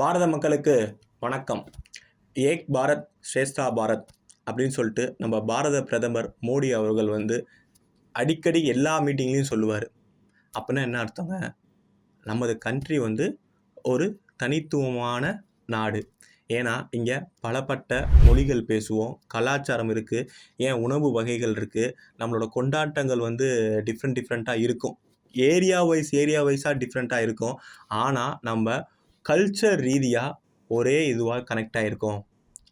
பாரத மக்களுக்கு வணக்கம். ஏக் பாரத் ஸ்ரேஷ்டா பாரத் அப்படின்னு சொல்லிட்டு நம்ம பாரத பிரதமர் மோடி அவர்கள் வந்து அடிக்கடி எல்லா மீட்டிங்லேயும் சொல்லுவார். அப்படின்னா என்ன அர்த்தங்க? நமது கண்ட்ரி வந்து ஒரு தனித்துவமான நாடு. ஏன்னா இங்கே பலப்பட்ட மொழிகள் பேசுவோம் கலாச்சாரம் இருக்குது ஏன் உணவு வகைகள் இருக்குது நம்மளோட கொண்டாட்டங்கள் வந்து டிஃப்ரெண்ட் டிஃப்ரெண்ட்டாக இருக்கும். ஏரியா வைஸ் ஏரியா வைஸாக டிஃப்ரெண்ட்டாக இருக்கும். ஆனால் நம்ம கல்ச்சர் ரீதியாக ஒரே இதுவாக கனெக்ட் ஆகிருக்கோம்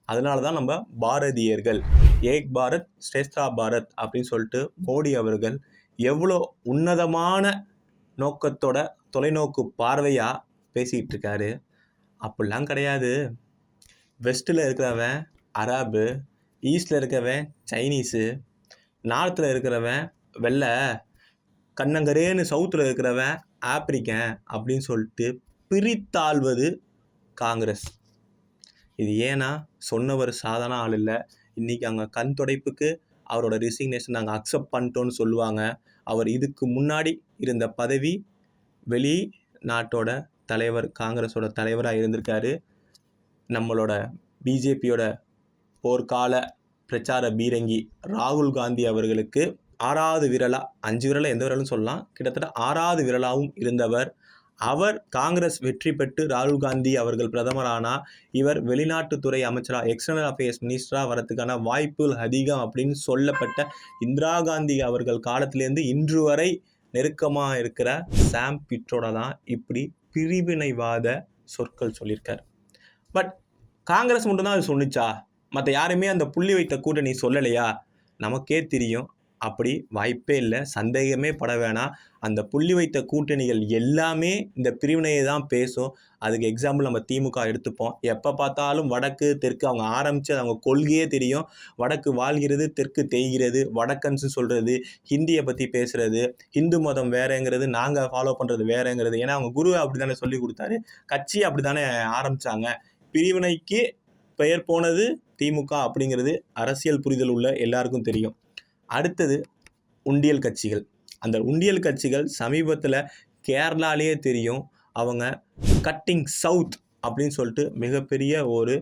அதனால தான் நம்ம பாரதியர்கள் ஏக் பாரத் ஸ்ரேஷ்டா பாரத் அப்படின்னு சொல்லிட்டு மோடி அவர்கள் எவ்வளோ உன்னதமான நோக்கத்தோட தொலைநோக்கு பார்வையாக பேசிகிட்டு இருக்காரு. அப்படிலாம் கிடையாது. வெஸ்ட்டில் இருக்கிறவன் அராபு ஈஸ்டில் இருக்கிறவன் சைனீஸு நார்த்தில் இருக்கிறவன் வெள்ளை கண்ணங்கரேன்னு சவுத்தில் இருக்கிறவன் ஆப்பிரிக்கன் அப்படின்னு சொல்லிட்டு பிரித்தாள்வது காங்கிரஸ். இது ஏன்னா சொன்னவர் சாதாரண ஆள் இல்லை. இன்றைக்கி அங்கே கண் துடைப்புக்கு அவரோட ரிசிக்னேஷன் நாங்கள் அக்செப்ட் பண்ணிட்டோன்னு சொல்லுவாங்க. அவர் இதுக்கு முன்னாடி இருந்த பதவி வெளி நாட்டோட தலைவர் காங்கிரஸோட தலைவராக இருந்திருக்காரு. நம்மளோட பிஜேபியோட போர்க்கால பிரச்சார பீரங்கி ராகுல் காந்தி அவர்களுக்கு ஆறாவது விரலா அஞ்சு விரலை எந்த விரலும் சொல்லலாம். கிட்டத்தட்ட ஆறாவது விரலாகவும் இருந்தவர். அவர் காங்கிரஸ் வெற்றி பெற்று ராகுல் காந்தி அவர்கள் பிரதமரானால் இவர் வெளிநாட்டுத்துறை அமைச்சராக எக்ஸ்டர்னல் அஃபேர்ஸ் மினிஸ்டராக வரதுக்கான வாய்ப்புகள் அதிகம் அப்படின்னு சொல்லப்பட்ட இந்திரா காந்தி அவர்கள் காலத்திலேருந்து இன்று வரை நெருக்கமாக இருக்கிற சாம் பிட்ரோட தான் இப்படி பிரிவினைவாத சொற்கள் சொல்லியிருக்கார். பட் காங்கிரஸ் மட்டும்தான் அது சொன்னிச்சா? மற்ற யாருமே அந்த புள்ளி வைத்த கூட்டணி சொல்லலையா? நமக்கே தெரியும். அப்படி வாய்ப்பே இல்லை. சந்தேகமே பட வேணாம் அந்த புள்ளி வைத்த கூட்டணிகள் எல்லாமே இந்த பிரிவினையை தான் பேசும். அதுக்கு எக்ஸாம்பிள் நம்ம திமுக எடுத்துப்போம். எப்போ பார்த்தாலும் வடக்கு தெற்கு அவங்க ஆரம்பித்து அவங்க கொள்கையே தெரியும். வடக்கு வாழ்கிறது தெற்கு தேய்கிறது வடக்கன்ஸு சொல்கிறது ஹிந்தியை பற்றி பேசுகிறது ஹிந்து மதம் வேறேங்கிறது நாங்கள் ஃபாலோ பண்ணுறது வேறேங்கிறது. ஏன்னா அவங்க குரு அப்படி தானே சொல்லி கொடுத்தாரு. கட்சி அப்படி தானே ஆரம்பித்தாங்க பிரிவினைக்கு பெயர் போனது திமுக அப்படிங்கிறது அரசியல் புரிதல் உள்ள எல்லாருக்கும் தெரியும். அடுத்தது உண்டியல் கட்சிகள். அந்த உண்டியல் கட்சிகள் சமீபத்தில் கேரளாலேயே தெரியும். அவங்க கட்டிங் சவுத் அப்படின்னு சொல்லிட்டு மிகப்பெரிய ஒரு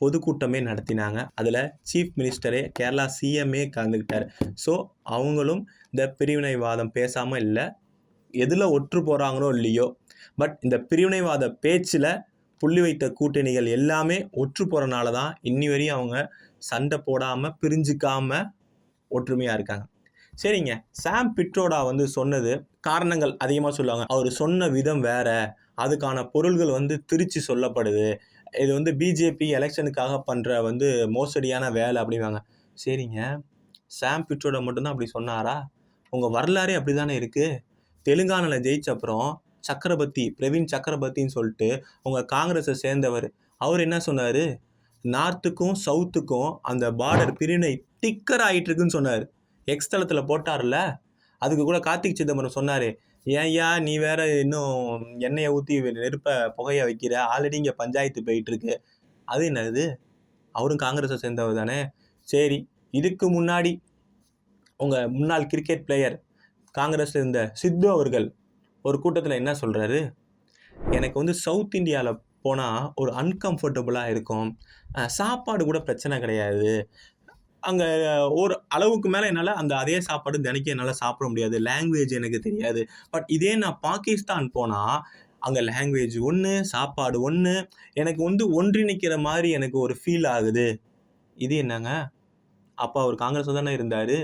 பொதுக்கூட்டமே நடத்தினாங்க. அதில் சீஃப் மினிஸ்டரே கேரளா சிஎம்ஏ கலந்துக்கிட்டார். ஸோ அவங்களும் இந்த பிரிவினைவாதம் பேசாமல் இல்லை எதில் ஒற்று போகிறாங்களோ இல்லையோ பட் இந்த பிரிவினைவாத பேச்சில் புள்ளி வைத்த கூட்டணிகள் எல்லாமே ஒற்று போகிறனால தான் இன்னி வரையும் அவங்க சண்டை போடாமல் பிரிஞ்சுக்காமல் ஒற்றுமையாக இருக்காங்க. சரிங்க. சாம் பிட்ரோடா வந்து சொன்னது காரணங்கள் அதிகமாக சொல்லுவாங்க. அவர் சொன்ன விதம் வேற. அதுக்கான பொருள்கள் வந்து திருச்சி சொல்லப்படுது. இது வந்து பிஜேபி எலெக்ஷனுக்காக பண்ணுற வந்து மோசடியான வேலை அப்படிவாங்க சரிங்க. சாம் பிட்ரோட மட்டும்தான் அப்படி சொன்னாரா? உங்கள் வரலாறே அப்படி தானே இருக்குது தெலுங்கானாவில் ஜெயிச்ச அப்புறம் சக்கரவர்த்தி பிரவீன் சக்கரவர்த்தின்னு சொல்லிட்டு உங்கள் காங்கிரஸை சேர்ந்தவர். அவர் என்ன சொன்னார்? நார்த்துக்கும் சவுத்துக்கும் அந்த பார்டர் பிரிவினை டிக்கர் ஆகிட்டு இருக்குன்னு சொன்னார். எக்ஸ் தளத்தில் போட்டார்ல அதுக்கு கூட கார்த்திக் சிதம்பரம் சொன்னார் ஏன்யா நீ வேற இன்னும் எண்ணெயை ஊற்றி நெருப்பை புகையை வைக்கிற? ஆல்ரெடி இங்கே பஞ்சாயத்து போயிட்டுருக்கு. அது என்னது? அவரும் காங்கிரஸை சேர்ந்தவர் தானே? சரி இதுக்கு முன்னாடி உங்கள் முன்னாள் கிரிக்கெட் பிளேயர் காங்கிரஸில் இருந்த சித்து அவர்கள் ஒரு கூட்டத்தில் என்ன சொல்கிறாரு எனக்கு வந்து சவுத் இந்தியாவில் போனால் ஒரு அன்கம்ஃபர்டபுளாக இருக்கும். சாப்பாடு கூட பிரச்சனை கிடையாது. அங்கே ஒரு அளவுக்கு மேலே என்னால் அந்த அதே சாப்பாடு தினைக்கும் என்னால் சாப்பிட முடியாது. லாங்குவேஜ் எனக்கு தெரியாது. பட் இதே நான் பாகிஸ்தான் போனால் அங்கே லாங்குவேஜ் ஒன்று சாப்பாடு ஒன்று எனக்கு வந்து ஒன்றிணைக்கிற மாதிரி எனக்கு ஒரு ஃபீல் ஆகுது. இது என்னங்க? அப்போ அவர் காங்கிரஸ் தானே இருந்தார்?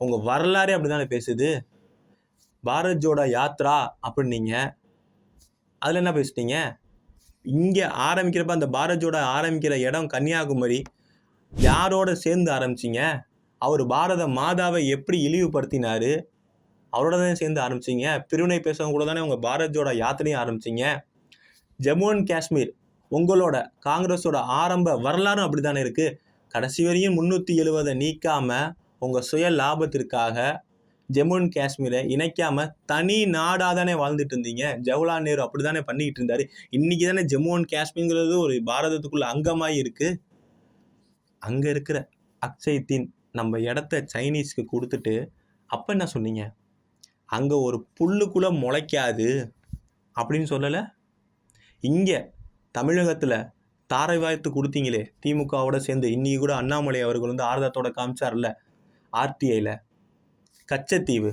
உங்கள் வரலாறே அப்படி தானே பேசுது? பாரத் ஜோடா யாத்ரா அப்படின்னீங்க. அதில் என்ன பேசிட்டீங்க? இங்கே ஆரம்பிக்கிறப்ப அந்த பாரத் ஜோடா ஆரம்பிக்கிற இடம் கன்னியாகுமரி. யாரோட சேர்ந்து ஆரம்பிச்சிங்க? அவர் பாரத மாதாவை எப்படி இழிவுபடுத்தினார்? அவரோட தானே சேர்ந்து ஆரம்பிச்சிங்க. பிரிவினை பேசுறவங்க கூட தானே உங்கள் பாரதியோட யாத்திரையும் ஆரம்பிச்சிங்க. ஜம்மு அண்ட் காஷ்மீர் உங்களோட காங்கிரஸோட ஆரம்ப வரலாறும் அப்படி தானே இருக்குது கடைசி வரையும் முந்நூற்றி எழுபதை நீக்காமல் உங்கள் சுய லாபத்திற்காக ஜம்மு அண்ட் காஷ்மீரை இணைக்காமல் தனி நாடாக தானே வாழ்ந்துட்டு இருந்தீங்க. ஜவஹர்லால் நேரு அப்படி தானே பண்ணிக்கிட்டு இருந்தார். இன்றைக்கி தானே ஜம்மு அண்ட் காஷ்மீர்ங்கிறது ஒரு பாரதத்துக்குள்ள அங்கமாக இருக்குது அங்கே இருக்கிற அக்ஷய் தீன் நம்ம இடத்த சைனீஸ்க்கு கொடுத்துட்டு அப்போ என்ன சொன்னீங்க? அங்கே ஒரு புல்லுக்குள்ளே முளைக்காது அப்படின்னு சொல்லலை? இங்கே தமிழகத்தில் தாரை வாய்த்து கொடுத்தீங்களே திமுகவோட சேர்ந்து. இன்றைக்கி கூட அண்ணாமலை அவர்கள் வந்து ஆர்தத்தோட காமிச்சார்ல ஆர்டிஐயில் கச்சத்தீவு.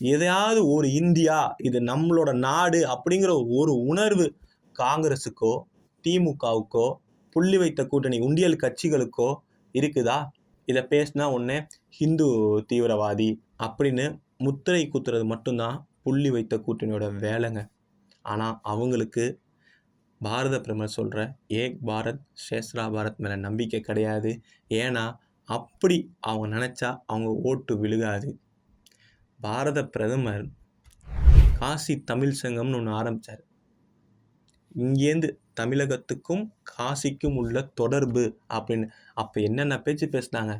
எதையாவது ஒரு இந்தியா இது நம்மளோட நாடு அப்படிங்கிற ஒரு உணர்வு காங்கிரஸுக்கோ திமுகவுக்கோ புள்ளி வைத்த கூட்டணி உண்டியல் கட்சிகளுக்கோ இருக்குதா? இதை பேசினா ஒன்று ஹிந்து தீவிரவாதி அப்படின்னு முத்திரை குத்துறது மட்டும்தான் புள்ளி வைத்த கூட்டணியோட வேலைங்க. ஆனால் அவங்களுக்கு பாரத பிரமர் சொல்கிற ஏக் பாரத் சேஸ்ரா பாரத் மேலே நம்பிக்கை கிடையாது. ஏன்னா அப்படி அவங்க நினச்சா அவங்க ஓட்டு விழுகாது. பாரத பிரதமர் காசி தமிழ் சங்கம்னு ஒன்று ஆரம்பித்தார் இங்கேருந்து தமிழகத்துக்கும் காசிக்கும் உள்ள தொடர்பு அப்படின்னு. அப்போ என்னென்ன பேச்சு பேசுனாங்க?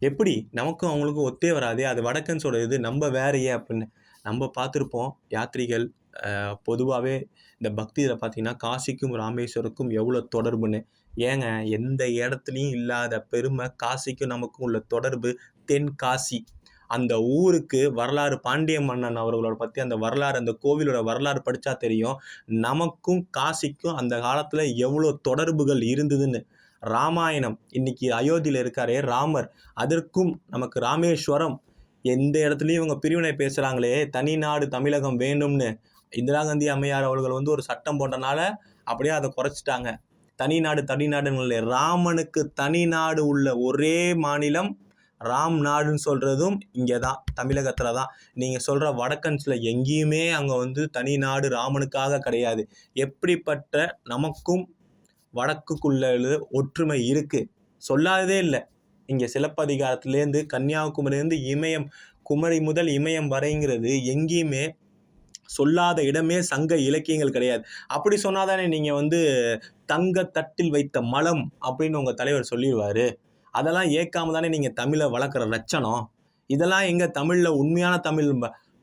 எப்படி? நமக்கும் அவங்களுக்கும் ஒத்தே வராதே. அது வடக்கன்ஸோட இது நம்ம வேறையே அப்படின்னு. நம்ம பார்த்துருப்போம் யாத்ரிகள் பொதுவாகவே இந்த பக்தியில் பார்த்தீங்கன்னா காசிக்கும் ராமேஸ்வருக்கும் எவ்வளோ தொடர்புன்னு. ஏங்க எந்த இடத்துலையும் இல்லாத பெருமை காசிக்கும் நமக்கும் உள்ள தொடர்பு தென்காசி. அந்த ஊருக்கு வரலாறு பாண்டிய மன்னன் அவர்களோட பற்றி அந்த வரலாறு அந்த கோவிலோட வரலாறு படித்தா தெரியும். நமக்கும் காசிக்கும் அந்த காலத்தில் எவ்வளோ தொடர்புகள் இருந்ததுன்னு. ராமாயணம் இன்னைக்கு அயோத்தியில் இருக்காரே ராமர். அதற்கும் நமக்கு ராமேஸ்வரம். எந்த இடத்துலையும் இவங்க பிரிவினை பேசுகிறாங்களே தனி நாடு தமிழகம் வேணும்னு. இந்திரா காந்தி அம்மையார் அவர்கள் வந்து ஒரு சட்டம் போட்டனால அப்படியே அதை குறைச்சிட்டாங்க. தனி நாடு தனி நாடுன்னு ராமனுக்கு தனி நாடு உள்ள ஒரே மாநிலம் ராம் நாடுன்னு சொல்கிறதும் இங்கே தான் தமிழகத்தில் தான் நீங்கள் சொல்கிற வடக்கன்ஸில் எங்கேயுமே அங்கே வந்து தனி நாடு ராமனுக்காக கிடையாது. எப்படிப்பட்ட நமக்கும் வடக்குக்குள்ள ஒற்றுமை இருக்குது சொல்லாததே இல்லை. இங்கே சிலப்பதிகாரத்துலேருந்து கன்னியாகுமரிலேருந்து இமயம் குமரி முதல் இமயம் வரைங்கிறது எங்கேயுமே சொல்லாத இடமே சங்க இலக்கியங்கள் கிடையாது. அப்படி சொன்னாதானே நீங்கள் வந்து தங்க தட்டில் வைத்த மலம் அப்படின்னு உங்கள் தலைவர் சொல்லிடுவார். அதெல்லாம் ஏற்காம தானே நீங்கள் தமிழை வளர்க்குற லட்சணம். இதெல்லாம் எங்கள் தமிழில் உண்மையான தமிழ்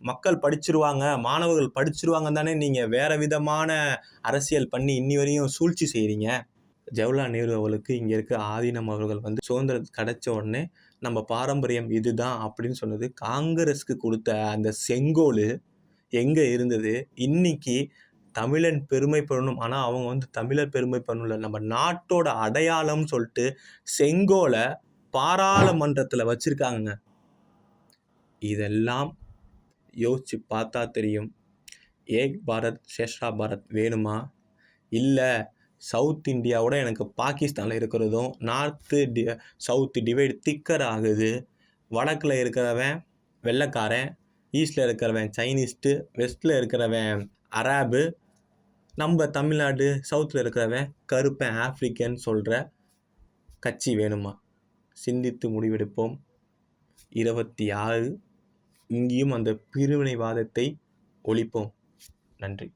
மக்கள் படிச்சிருவாங்க மாணவர்கள் படிச்சிருவாங்க தானே நீங்கள் வேறு விதமான அரசியல் பண்ணி இன்னி வரையும் சூழ்ச்சி செய்கிறீங்க ஜவஹர்லால் நேரு அவர்களுக்கு இங்கே இருக்க ஆதீனம் அவர்கள் வந்து சுதந்திரம் கிடைச்ச உடனே நம்ம பாரம்பரியம் இதுதான் அப்படின்னு சொன்னது. காங்கிரஸ்க்கு கொடுத்த அந்த செங்கோல் எங்கே இருந்தது? இன்னைக்கு தமிழன் பெருமைப்படணும் ஆனால் அவங்க வந்து தமிழர் பெருமைப்படணும்ல நம்ம நாட்டோட அடையாளம்னு சொல்லிட்டு செங்கோலை பாராளுமன்றத்தில் வச்சுருக்காங்க இதெல்லாம் யோசித்து பார்த்தா தெரியும். ஏக் பாரத் சேஷ்ரா பாரத் வேணுமா? இல்லை சவுத் இந்தியாவோட எனக்கு பாகிஸ்தானில் இருக்கிறதும் நார்த்து டி சவுத்து டிவைடு திக்கர் ஆகுது. வடக்கில் இருக்கிறவன் வெள்ளைக்காரன் ஈஸ்டில் இருக்கிறவன் சைனீஸ்ட்டு வெஸ்ட்டில் இருக்கிறவன் அராபு நம்ம தமிழ்நாடு சவுத்தில் இருக்கிறவன் கருப்பன் ஆஃப்ரிக்கன் சொல்கிற கட்சி வேணுமா? சிந்தித்து முடிவெடுப்போம். இருபத்தி ஆறு இங்கேயும் அந்த பிரிவினைவாதத்தை ஒழிப்போம். நன்றி.